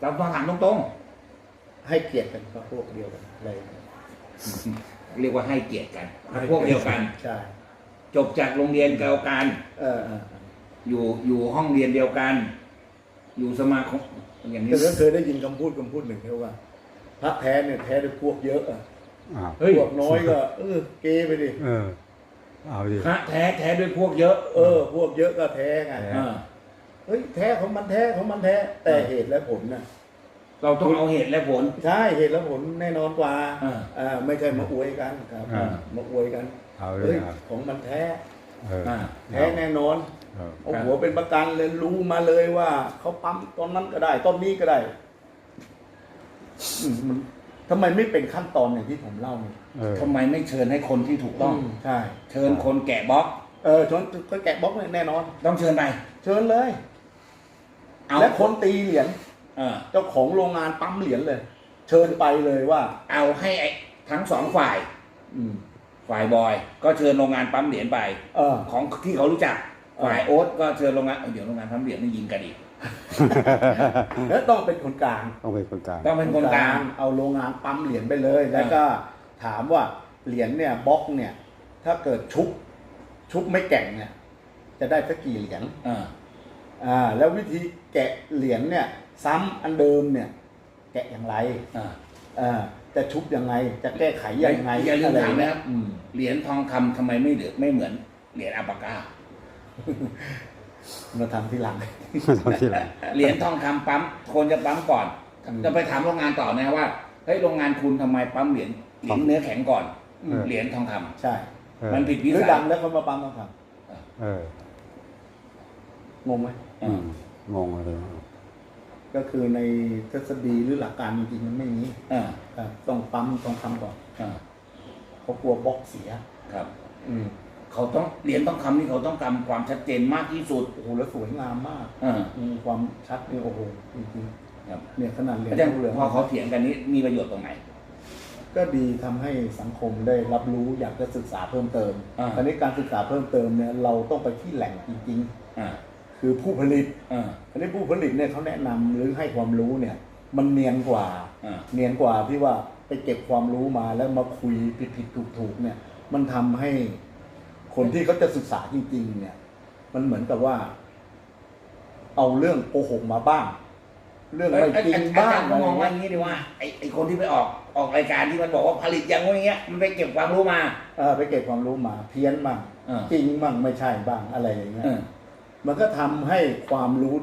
เราต้องถามตรงให้เกียรติกันก็พวกเดียวกันเลยๆ เรียกว่าให้เกียรติกันพวกเดียวกัน ใช่จบจากโรงเรียนเดียวกัน เออเออเอออยู่อยู่ห้องเรียนเดียวกัน อยู่สมาคมอย่างนี้แต่ก็เคยได้ยินคำพูดคำพูดหนึ่งเขาว่า พระแท้เนี่ยแท้ด้วยพวกเยอะอะอ้าวเฮ้ยพวกน้อยก็ เออ เกไปดิเออเอาดิ พระแท้แท้ด้วยพวกเยอะ เออ พวกเยอะก็แท้ไง เออ เฮ้ยแท้ของมันแท้ของมันแท้ แต่เหตุและผลน่ะเราต้องเอาเหตุและผล ใช่เหตุและผลแน่นอนกว่าอ่าอ่าไม่ใช่มาอวยกันครับอ่า มาอวยกันเอาเลเฮ้ยยอะของมันแท้ เอออ่า แท้แน่นอนเออเอาหัวเป็นประกันเลยรู้มาเลยว่าเขาปั๊มตอนนั้นก็ได้ตอนนี้ก็ได้อืมมันทำไมไม่เป็นขั้นตอนอย่างที่ผมเล่าเนี่ยเออ ทำไมไม่เชิญให้คนที่ถูกต้อง มใช่ เชิญคนแกะบล็อก เออชนก็แกะบล็อกเนี่ยแน่นอน ต้องเชิญไป เชิญเลย เอาและคนตีเหรียญเออเจ้าของโรงงานปั๊มเหรียญเลย เชิญไปเลยว่า เอาให้ไอ้ทั้งสองฝ่าย อืม ฝ่ายบอย ก็เชิญโรงงานปั๊มเหรียญไป เออ ของที่เขารู้จัก เออ ฝ่ายโอ๊ตก็เชิญโรงงานเอ้ยเดี๋ยวโรงงานปั๊มเหรียญนี่ยิงกันอีก แล้วต้องเป็นคนกลาง ต้องเป็นคนกลางต้องเป็นคนกลาง เอาโรงงานปั๊มเหรียญไปเลย แล้วก็ถามว่าเหรียญเนี่ยบล็อกเนี่ย ถ้าเกิดชุบชุบไม่แก่งเนี่ย จะได้สักกี่เหรียญเออ อ่าแล้ววิธีแกะเหรียญเนี่ย ซ้ำอันเดิมเนี่ย แกะอย่างไรเอออ่าจะชุบยังไง จะแก้ไขยังไงอย่าลืมอะไรถามเงี้นะยอืม เหรียญทองคำทำไมไม่เหลือไม่เหมือนเหรียญอัปปากามาทำที่หลังตอนที่หลัง เหรียญทองคำปั๊มคนจะปั๊มก่อน อืม จะไปถามโรงงานต่อนะว่าเฮ้ยโรงงานคุณทำไมปั๊มเหรียญเหรียญเนื้อแข็งก่อนอืมเหรียญทองคำใช่ เออมันผิดวิหรือสัย ดำแล้วเขามาปั๊มต้องทเออำ งงไหมเออือมงงเลย ก็คือในทฤษฎีหรือหลักการจริงๆมันไม่มีเออครับต้องปั๊มต้องทำก่อนเออเขากลัวบล็อกเสีย ครับ อืมเขาต้องเหรียญทองคำนี่เขาต้องการความชัดเจนมากที่สุดโอ้โหแล้วสวยงามมากเออมีความชัดนี่โอ้โหจริงครับๆเนี่ยขนาดเหรียญอาจารย์ทองเหลืองพอเขาเถียงกันนี้มีประโยชน์ตรงไหน ก็ดีทำให้สังคมได้รับรู้อยากจะศึกษาเพิ่มเติมอ่า ตอนนี้การศึกษาเพิ่มเติมเนี่ยเราต้องไปที่แหล่งจริง อ่าๆ คือผู้ผลิตอ่า อันนี้ผู้ผลิตเนี่ยเขาแนะนำหรือให้ความรู้เนี่ย มันเนียนกว่า อ่า เนียนกว่าที่ว่าไปเก็บความรู้มาแล้วมาคุยผิดผิดถูกถูกๆเนี่ย มันทำให้คนที่เขาจะศึกษาจริง ๆ เนี่ย มันเหมือนกับว่า เอาเรื่องโกหกมาบ้าง เรื่องเอ้ยไม่จริงอาบ้าจางรย์ก็มองว่าอย่างนี้ดีว่าไอ้ไอ้คนที่ไปออกออกรายการที่มันบอกว่าผลิตอย่างงู้นอย่างเงี้ยมันไปเก็บความรู้มา เออไปเก็บความรู้มา เพี้ยนบ้างเออจริงบ้างไม่ใช่บ้างอะไรอย่างเงี้ย เออ มันก็ทำให้ความรู้